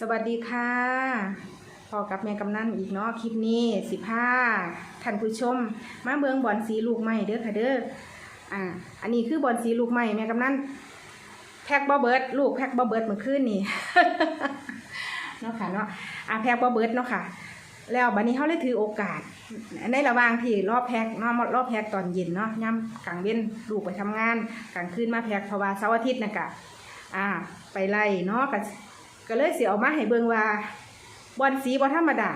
สวัสดีค่ะพอกับแม่กำนันอีกเนาะคลิปนี้สิผ้าท่านผู้ชม มาเบืองบอลสีลูกใหม่เด้อค่ะเด้ออ่า อันนี้คือบอลสีลูกใหม่แม่กำนันแพ็กบอเบิร์ดลูกแพ็กบอเบิร์ดเมื่อคืนนี่เนาะค่ะเนาะอ่าแพ็กบอเบิร์ดเนาะค่ะ แล้วบัดนี้เขาเลยถือโอกาสในระหว่างที่รอบแพ็กเนาะรอบแพ็กตอนเย็นเนาะย่ำกลางเว้นลูกไปทำงานกลางคืนมาแพ็กเพราะว่าเสาร์อาทิตย์นะกะอ่า ไปไล่เนาะก็ ก็เลยเสียออกมาให้เบิงว่าบอลสีบ่ธรรมดา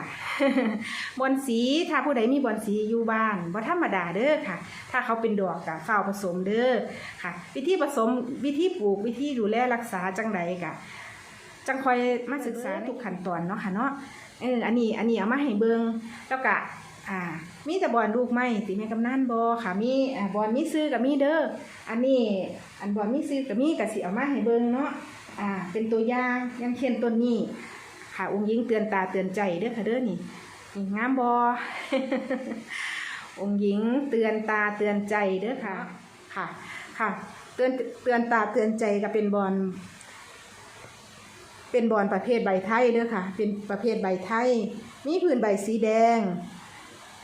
บอลสีถ้าผู้ใดมีบอลสีอยู่บ้านบ่ธรรมดาเด้อค่ะ ถ้าเขาเป็นดอกกะฝ้าวผสมเด้อค่ะ วิธีผสมวิธีปลูกวิธีดูแลรักษาจังใดกะจังคอยมาศึกษาทุกขั้นตอนเนาะค่ะเนาะเอออันนี้อันนี้เอามาให้เบิงแล้วก็อ่า มีแต่บอลลูกไม้ติแม่กำนันบอค่ะ มีบอลมีซื้อกับมีเด้ออันนี้อันบอลมีซื้อกับมีกับสิเอามาให้เบิงเนาะ อ่าเป็นตัวอย่างอยังเช่นต้นนี้ค่ะองค์หญิงเตือนตาเตือนใจเด้อค่ะเด้อนี่นี่งามบอองค์หญิงเตือนตาเตือนใจเด้อค่ะ ค่ะ ค่ะ เตือนเตือนตาเตือนใจก็เป็นบอลเป็นบอลประเภทใบไทยเด้อค่ะ เป็นประเภทใบไทย มีพื้นใบสีแดง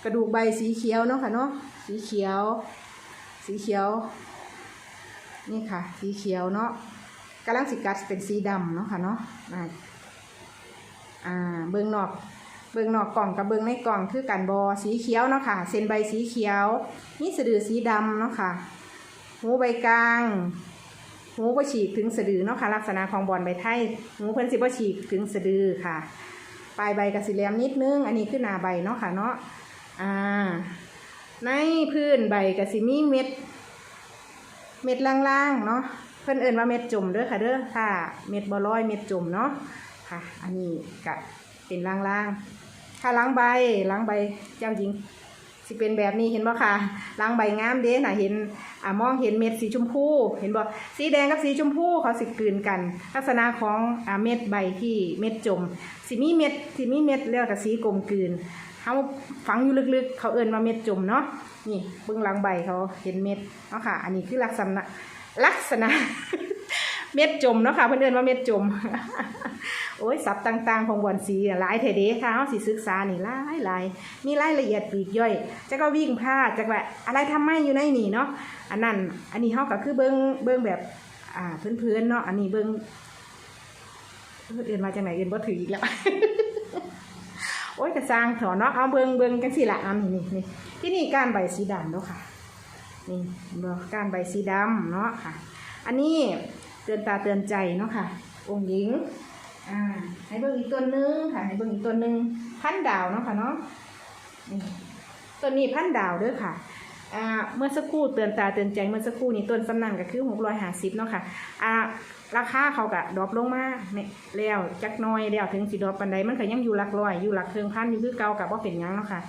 กระดูกใบสีเขียวเนาะค่ะเนาะ สีเขียว สีเขียว นี่ค่ะ สีเขียวเนาะ กำลังสิกัดเป็นสีดำเนาะค่ะเนาะอ่าเบื้องนอกเบื้องนอกกล่องกับเบื้องในกล่องคือกันบอสีเขียวเนาะค่ะเส้นใบสีเขียวนี่สะดือสีดำเนาะค่ะหูใบกลางหูบ่ฉีกถึงสะดือเนาะค่ะลักษณะของบอลใบไทยหูเพิ่นสิบ่ฉีกถึงสะดือค่ะ ปลายใบกับสีแหลมนิดนึง อันนี้คือหน้าใบเนาะค่ะเนาะอ่าในพื้นใบกับสิมีเม็ด เม็ดล่างๆเนาะ เพิ่นเอิ้นว่าเม็ดจมเด้อค่ะเด้อค่ะเม็ดบ่ลอยเม็ดจมเนาะค่ะ อันนี้ก็เป็นล่างๆถ้าล้างใบล้างใบเจ้าหญิงสิเป็นแบบนี้เห็นบ่ค่ะล้างใบงามเด้น่ะเห็นอ่ามองเห็นเม็ดสีชมพู เห็นบ่สีแดงกับสีชมพูเขาสิกลืนกัน ลักษณะของอ่าเม็ดใบที่เม็ดจมสิมีเม็ดสิมีเม็ดเรียกกับสีกลมกลืนเขาฝังอยู่ลึกๆ เขาเอินว่าเม็ดจมเนาะนี่เบื้องหลังใบเขาเห็นเม็ดเนาะค่ะ อันนี้คือลักษณะ ลักษณะ เม็ดจมเนาะค่ะเพื่อนเอินว่าเม็ดจม โอ้ยศัพท์ต่างๆ ของบอนสีหลายเทเดค่ะเขาสิศึกษานี่หลายหลายมีรายละเอียดปลีกย่อยจะก็วิ่งพลาดจะแบบอะไรทำไม่อยู่ในนี่เนาะอันนั้นอันนี้เขาก็คือเบิ้งเบิ้งแบบอ่าพื้นๆเนาะอันนี้เบิ้งเอิ้นเอื่นมาจากไหนเอื่นบ่ถืออีกแล้วโอ้ยกระสร้างถอะเนาะเอาเบิ้งเบิ้งกันสิละอันนี้นี่นี่ที่นี่กานใบสีดำเนาะค่ะ นี่เห็นบ่ก้านใบสีดำเนาะค่ะ อันนี้เตือนตาเตือนใจเนาะค่ะ องค์หญิงอ่าให้เบิ่งอีกตัวหนึงค่ะ ให้เบิ่งอีกตัวหนึงพันดาวเนาะค่ะเนาะนี่ตัวนี้พันดาวเด้อค่ะอ่าเมื่อสักครู่เตือนตาเตือนใจเมื่อสักครู่นี้ต้นสำนันก็คือหกร้อยห้าสิบเนาะค่ะอ่าราคาเขากะดรอปลงมาเนี่ยแล้วจักหน้อยแล้วถึงสิดรอปปันใดมันก็ยังอยู่หลักร้อยอยู่หลักเทิงพันอยู่คือเก่ากับว่าเป็นยังเนาะค่ะ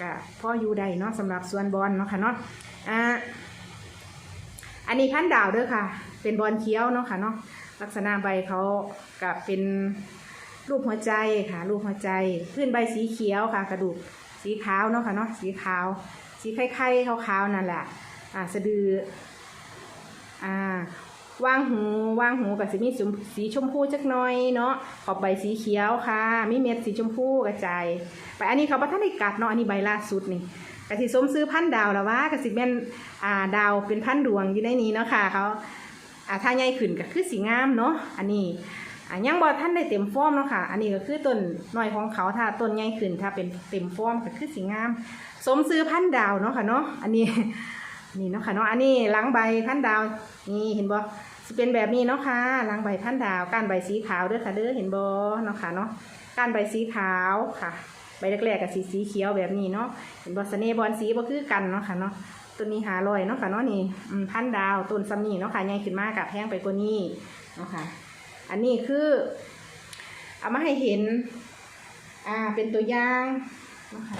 กะพ่ออยู่ได้เนาะสำหรับส่วนบอลเนาะค่ะเนาะ อ่าอันนี้พันดาวเด้อค่ะ เป็นบอลเคี้ยวเนาะค่ะเนาะลักษณะใบเขากับเป็นรูปหัวใจค่ะ รูปหัวใจพื้นใบสีเขียวค่ะ กระดูกสีขาวเนาะค่ะเนาะสีขาว สีไข่ๆขาวๆนั่นแหละอ่าสะดืออ่าวางหูวางหูกับสีมีสีสีชมพูจักหน่อยเนาะขอบใบสีเขียวค่ะ มีเม็ดสีชมพูกระจายไปอันนี้เขาประทันได้กัดเนาะอันนี้ใบล่าสุดนี่ กะสิสมซื้อพันดาวแล้วว่ากะสิแม่นอ่าดาวเป็นพันดวงอยู่ในนี้เนาะค่ะเขาอ่าถ้าใหญ่ขึ้นก็คือสีงามเนาะอันนี้อ่ายังบ่ท่านได้เต็มฟอร์มเนาะค่ะ อันนี้ก็คือต้นหน่อยของเขาถ้าต้นใหญ่ขึ้นถ้าเป็นเต็มฟอร์มก็คือสีงาม สมซื้อพันดาวเนาะค่ะเนาะอันนี้นี่เนาะค่ะเนาะอันนี้หลังใบพันดาวนี่เห็นบ่สิเป็นแบบนี้เนาะค่ะหลังใบพันดาวก้านใบสีขาวเด้อค่ะเด้อเห็นบ่เนาะค่ะเนาะก้านใบสีขาวค่ะ ใบแรกๆกับสีสีเขียวแบบนี้เนาะเห็นบ่เน่บอลสีบ่คือกันเนาะค่ะเนาะต้นนี้หาลอยเนาะค่ะเนาะนี่พันดาวต้นซัมนี่เนาะค่ะใหญ่ขึ้นมากกับแพงไปกว่านี้เนาะค่ะ อันนี้คือเอามาให้เห็นอ่าเป็นตัวอย่างเนาะค่ะ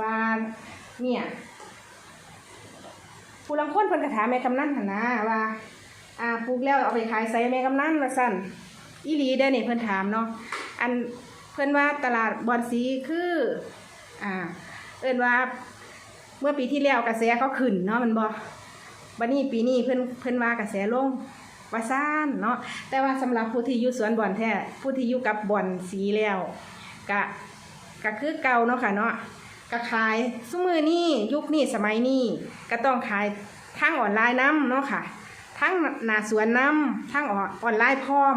ว่าเนี่ยผู้ลังคนเพิ่นกระถาแม่กำนันหนนะว่าอ่าปลูกแล้วเอาไปขายใส่แม่กำนันว่าสั่นอีหลีได้อนี่ยเพิ่นถามเนาะอัน เพิ่อนว่าตลาดบอนสีคืออ่าเอิ้นว่าเมื่อปีที่แล้วกระแสเขาขึ้นเนาะมันบ่บัดนี้ปีนี้เพิ่อนเพิ่อนว่ากระแสลงว่าซ่านเนาะแต่ว่าสำหรับผู้ที่อยู่สวนบ่อนแท้ผู้ที่อยู่กับบ่อนสีแล้วกะก็คือเก่าเนาะค่ะเนาะก็ขายสมือนี้ยุคนี้สมัยนี้ก็ต้องขายทางออนไลน์นํเนาะค่ะทั้งหน้าสวนนํทั้งออนไลน์พร้อม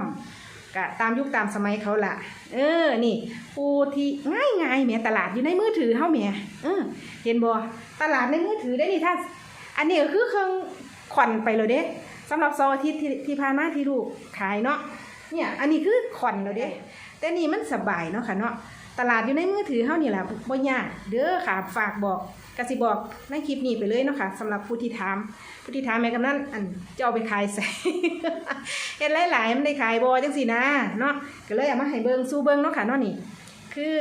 ก็ตามยุคตามสมัยเขาละเออ นี่ผู้ที่ง่ายง่ายๆแหม่ตลาดอยู่ในมือถือเฮาแหม่เออ เห็นบ่ตลาดในมือถือได้นี่ถ้าอันนี้ก็คือเครื่องขวัญไปเลยเด้สำหรับเสาร์อาทิตย์ที่ที่ผ่านมาที่ลูกขายเนาะเนี่ยอันนี้คือขวัญแล้วเด้แต่นี่มันสบายเนาะค่ะเนาะตลาดอยู่ในมือถือเฮานี่แหละบ่ยากเด้อค่ะฝากบอก กสิบอกในคลิปนี้ไปเลยเนาะค่ะสำหรับผู้ที่ถามผู้ที่ถามแม่กำนันอันจะเอาไปขายใส่เห็นหลายๆมันได้ขายบ่จังซี่นะเนาะก็เลยเอามาให้เบิงสู้เบิงเนาะค่ะเนาะนี่ คือ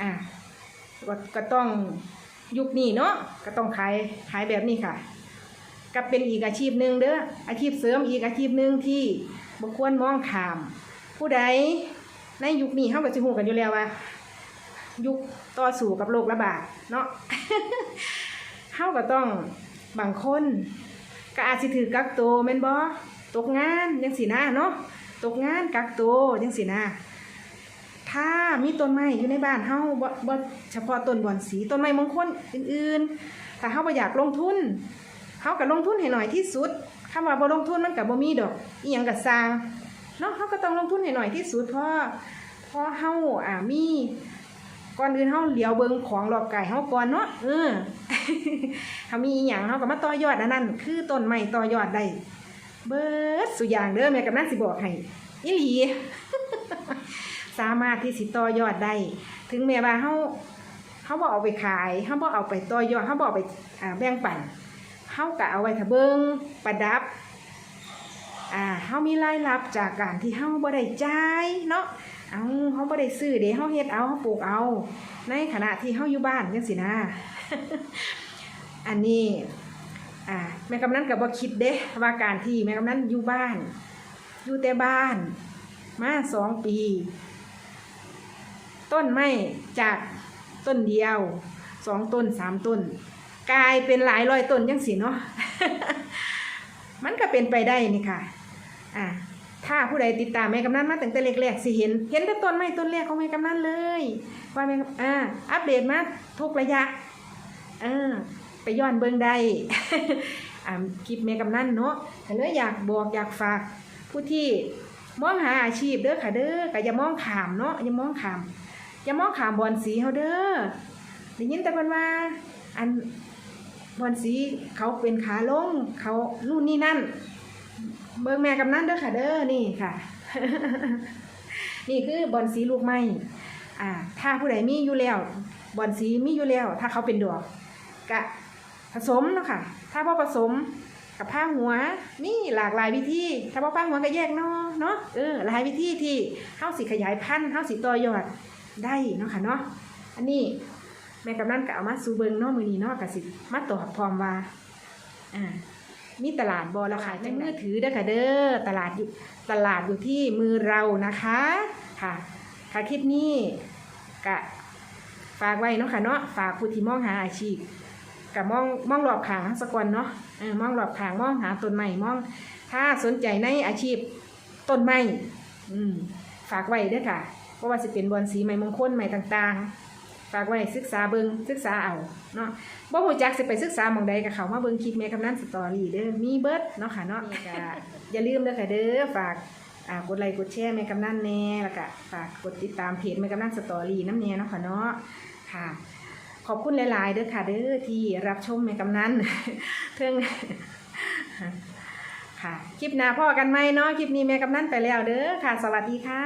อ่าก็ก็ต้องยุคนี้เนาะก็ต้องขายขายแบบนี้ค่ะก็เป็นอีกอาชีพหนึ่งเด้ออาชีพเสริมอีกอาชีพหนึ่งที่บ่ควรมองขาม ผู้ใดในยุคนี้เฮาก็สิฮู้กันอยู่แล้วว่า ยุคต่อสู้กับโรคระบาดเนาะเฮาก็ต้องบางคนก็อาจสิถือกักตัวแม่นบ่ตกงานจังซี่นะเนาะตกงานกักตัวจังซี่นะถ้ามีต้นไม้อยู่ในบ้านเฮาบ่บ่เฉพาะต้นบอนสีต้นไม้มงคลอื่นๆถ้าเฮาบ่อยากลงทุนเฮาก็ลงทุนให้หน่อยที่สุดคำว่าบ่ลงทุนมันก็บ่มีดอกอีหยังก็สร้างเนาะเฮาก็ต้องลงทุนให้หน่อยที่สุดเพราะเพราะเฮาอ่ามี ก่อนอื่นเฮาเหลียวเบิงของรอบกายเฮาก่อนเนาะเออเฮามีอีหยังเฮาก็มาต่อยอดอันนั้น คือต้นไม้ต่อยอดได้เบิดสุอย่างเด้อแม่กำนันสิบอกให้อีหลีสามารถที่สิต่อยอดได้ ถึงแม้ว่าเฮาเฮาบ่เอาไปขายเฮาบ่เอาไปต่อยอดเฮาบ่เอาไปอ่าแบ่งปันเฮาก็เอาไว้ถ้าเบิงประดับอ่าเฮามีรายรับจากการที่เฮาบ่ได้จ่ายเนาะ เอาเฮาบ่ได้ซื้อเด้เฮาเฮ็ดเอาเฮาปลูกเอา ในขณะที่เฮาอยู่บ้านจังซี่นะ อันนี้อ่าแม่กำนันก็บ่คิดเด้ว่าการที่แม่กำนันอยู่บ้าน อยู่แต่บ้าน มาสองปี ต้นไม้จากต้นเดียวสองต้นสามต้น กลายเป็นหลายร้อยต้นยังสิเนาะมันก็เป็นไปได้นี่ค่ะ อ่า ถ้าผู้ใดติดตามแม่กำนันมาตั้งแต่เล็กๆสิเห็น เห็นแต่ต้นไม้ต้นแรกของแม่กำนันเลย ว่าแม่อ่าอัปเดตมาทุกระยะเออไปย้อนเบิ่งได้อ่าคลิปแม่กำนันเนาะแต่เลยอยากบอกอยากฝาก ผู้ที่มองหาอาชีพเด้อค่ะเด้อก็อย่ามองขามเนาะอย่ามองขามอย่ามองขามบอนสีเฮาเด้อได้ยินแต่เพิ่นว่า อันบอนสีเขาเป็นขาลงเขานู่นนี่นั่น เบิ่งแม่กำนั่นเด้อค่ะเด้อนี่ค่ะ นี่คือบอนสีลูกไม้อ่า ถ้าผู้ใดมีอยู่แล้วบอนสีมีอยู่แล้ว ถ้าเขาเป็นดอกกะผสมเนาะค่ะ ถ้าพ่อผสมกับผ้าหัวมีหลากหลายวิธี ถ้าพ่อผ้าหัวก็แยกเนาะเนาะเออหลายวิธีที่เฮาสิขยายพันธุ์เฮาสิต่อยอดได้เนาะค่ะเนาะอันนี้แม่กำนันก็เอามาสูเบิงเนาะมือนี้เนาะก็สิมาตอบพร้อมว่าอ่า มีตลาดบอราขายในมือถือเด้อค่ะเด้อตลาดอยู่ตลาดอยู่ที่มือเรานะคะค่ะค่ะคลิปนี้กะฝากไว้เนาะค่ะเนาะฝากผู้ที่มองหาอาชีพกะมองมองหลอบขางสักวันเนาะเออมองหลอบขางมองหาต้นใหม่มอง ถ้าสนใจในอาชีพต้นไม้อืมฝากไว้เด้อค่ะเพราะว่าสิเป็นบอนสีไม้มงคลไม้ต่างๆ ฝากไว้ศึกษาเบิงศึกษาเอาเนาะบ่ฮู้จักสิไปศึกษาหมองใดก็เขามาเบิ่งคลิปแม่กำนันสตอรี่เด้อมีเบิร์ดเนาะค่ะเนาะก็อย่าลืมเด้อค่ะเด้อฝากอ่ากดไลค์กดแชร์แม่กำนันแน่แล้วก็ฝากกดติดตามเพจแม่กำนันสตอรี่น้ำแน่เนาะค่ะเนาะค่ะ ขอบคุณหลาย ๆ เด้อค่ะเด้อที่รับชมแม่กำนันเพิ่งค่ะคลิปหน้าพ่อกันไหมเนาะคลิปนี้แม่กำนันไปแล้วเด้อค่ะ สวัสดีค่ะ